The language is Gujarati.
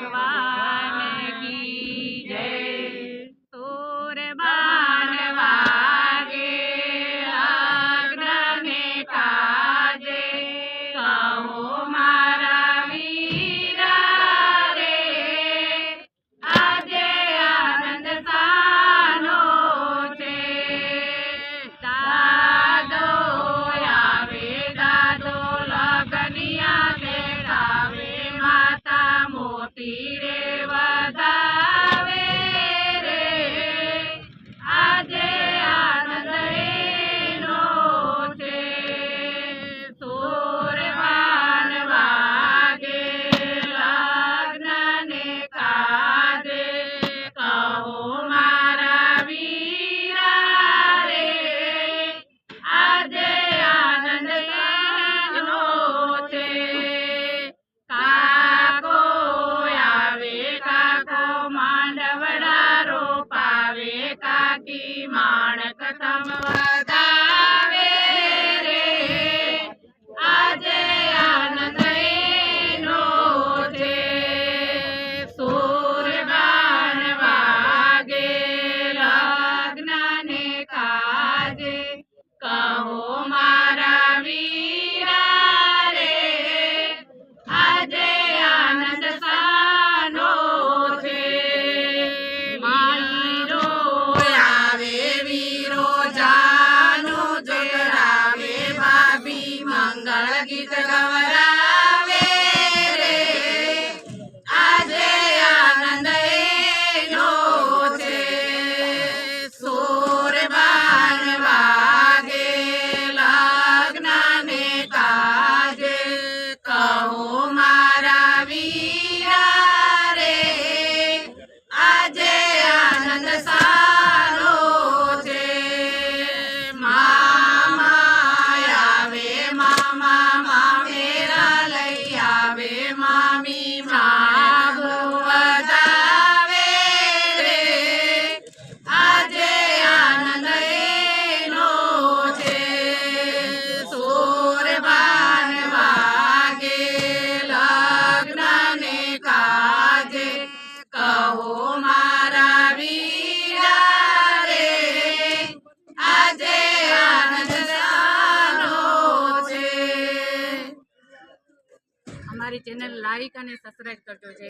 Bye. கலகித கவரா અમારી ચેનલ લાઈક અને સબસ્ક્રાઈબ કરજો. જય